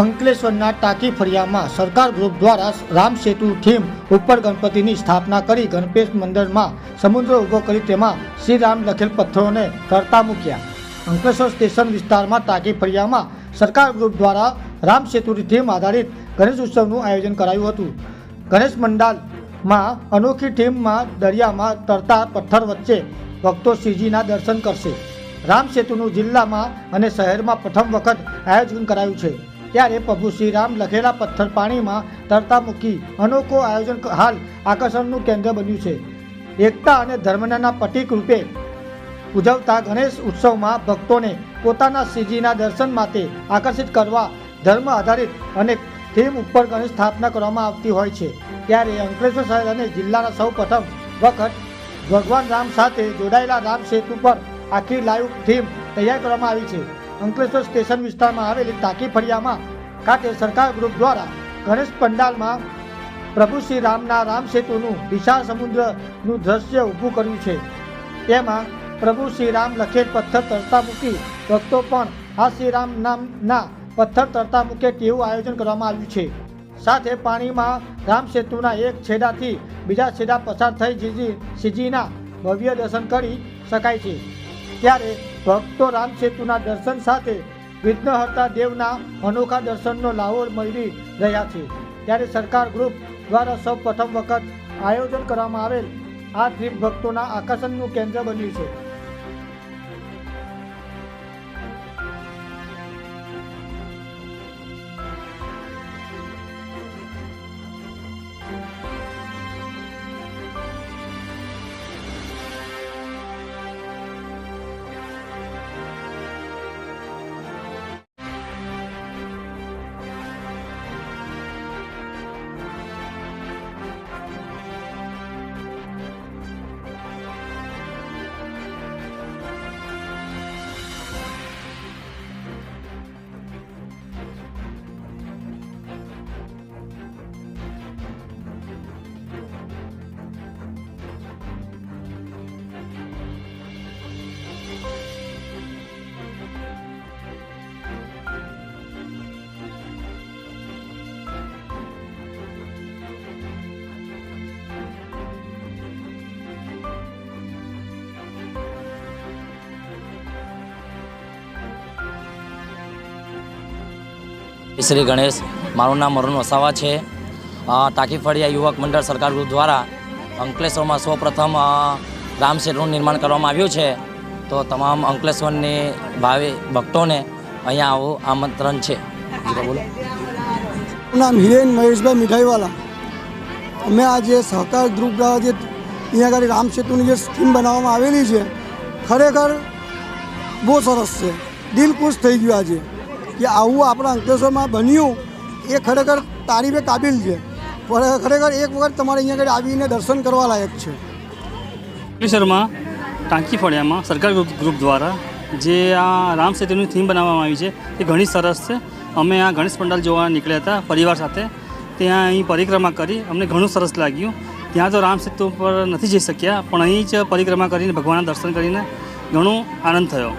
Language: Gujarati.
અંકલેશ્વરના ટાંકી ફળિયામાં સરકાર ગ્રુપ દ્વારા રામ સેતુ થીમ ઉપર ગણપતિની સ્થાપના કરી ગણપેશ મંદિરમાં સમુદ્ર ઊભો કરી તેમાં શ્રી રામ લખેલ પથ્થરોને તરતા મૂક્યા. અંકલેશ્વર સ્ટેશન વિસ્તારમાં ટાંકી ફળિયામાં સરકાર ગ્રુપ દ્વારા રામ સેતુની થીમ આધારિત ગણેશ ઉત્સવનું આયોજન કરાયું હતું. ગણેશ મંડાલમાં અનોખી થીમમાં દરિયામાં તરતા પથ્થર વચ્ચે ભક્તો શ્રીજીના દર્શન કરશે. રામ સેતુનું જિલ્લામાં અને શહેરમાં પ્રથમ વખત આયોજન કરાયું છે. ત્યારે પ્રભુ શ્રી રામ લખેલા પથ્થર પાણીમાં તરતા મૂકી અનોખો આયોજન હાલ આકર્ષણનું કેન્દ્ર બન્યું છે. એકતા અને ધર્મના પટીક રૂપે ઉજવતા ગણેશ ઉત્સવમાં ભક્તોને પોતાના શ્રીજીના દર્શન માટે આકર્ષિત કરવા ધર્મ આધારિત અને થીમ ઉપર ગણેશ સ્થાપના કરવામાં આવતી હોય છે. ત્યારે અંકલેશ્વર શહેર અને જિલ્લાના સૌ પ્રથમ વખત ભગવાન રામ સાથે જોડાયેલા રામ સેતુ પર આખી લાઈવ થીમ તૈયાર કરવામાં આવી છે. અંકલેશ્વર સ્ટેશન વિસ્તારમાં આવેલી ટાંકી ફળિયામાં ખાતે સરકાર ગ્રુપ દ્વારા ગણેશ પંડાલમાં પ્રભુ શ્રી રામના રામ સેતુનું વિશાળ સમુદ્રનું દ્રશ્ય ઊભું કર્યું છે. તેમાં પ્રભુ શ્રી રામ લખેલ પથ્થર તરતા મૂકી ભક્તો પણ આ શ્રી રામ નામના પથ્થર તરતા મૂકે તેવું આયોજન કરવામાં આવ્યું છે. સાથે પાણીમાં રામ સેતુના એક છેડાથી બીજા છેડા પસાર થઈ જીજી સીજીના ભવ્ય દર્શન કરી શકાય છે. ત્યારે ભક્તો રામસેતુના દર્શન સાથે વિઘ્નહર્તા દેવના અનોખા દર્શનનો લાવો મળી રહ્યા છે. ત્યારે સરકાર ગ્રુપ દ્વારા સૌ પ્રથમ વખત આયોજન કરવામાં આવેલ આ ટ્રીપ ભક્તોના આકર્ષણનું કેન્દ્ર બન્યું છે. શ્રી ગણેશ. મારું નામ અરુણ વસાવા છે. ટાંકી ફળિયા યુવક મંડળ સરકાર ગ્રુપ દ્વારા અંકલેશ્વરમાં સૌપ્રથમ રામસેતુનું રામ સેતુનું નિર્માણ કરવામાં આવ્યું છે. તો તમામ અંકલેશ્વરની ભાવિ ભક્તોને અહીંયા આવું આમંત્રણ છે. બોલો. નામ હિરેન મહેશભાઈ મીઠાઈવાલા. અમે આ જે સહકાર ગ્રુપ દ્વારા જે અહીંયા આગળ રામ સેતુની જે સ્કીમ બનાવવામાં આવેલી છે, ખરેખર બહુ સરસ છે. દિલ ખુશ થઈ ગયું આજે. કે આવું આપણા અંકલેશ્વરમાં બન્યું, એ ખરેખર તારીફે કાબિલ છે. ખરેખર એક વખત તમારે અહીંયા આગળ આવીને દર્શન કરવા લાયક છે. અંકલેશ્વરમાં ટાંકી ફળિયામાં સરકાર ગ્રુપ દ્વારા જે આ રામ સેતુની થીમ બનાવવામાં આવી છે, એ ઘણી સરસ છે. અમે આ ગણેશ પંડાલ જોવા નીકળ્યા હતા પરિવાર સાથે. ત્યાં અહીં પરિક્રમા કરી અમને ઘણું સરસ લાગ્યું. ત્યાં તો રામ સેતુ પર નથી જઈ શક્યા, પણ અહીં જ પરિક્રમા કરીને, ભગવાનના દર્શન કરીને ઘણો આનંદ થયો.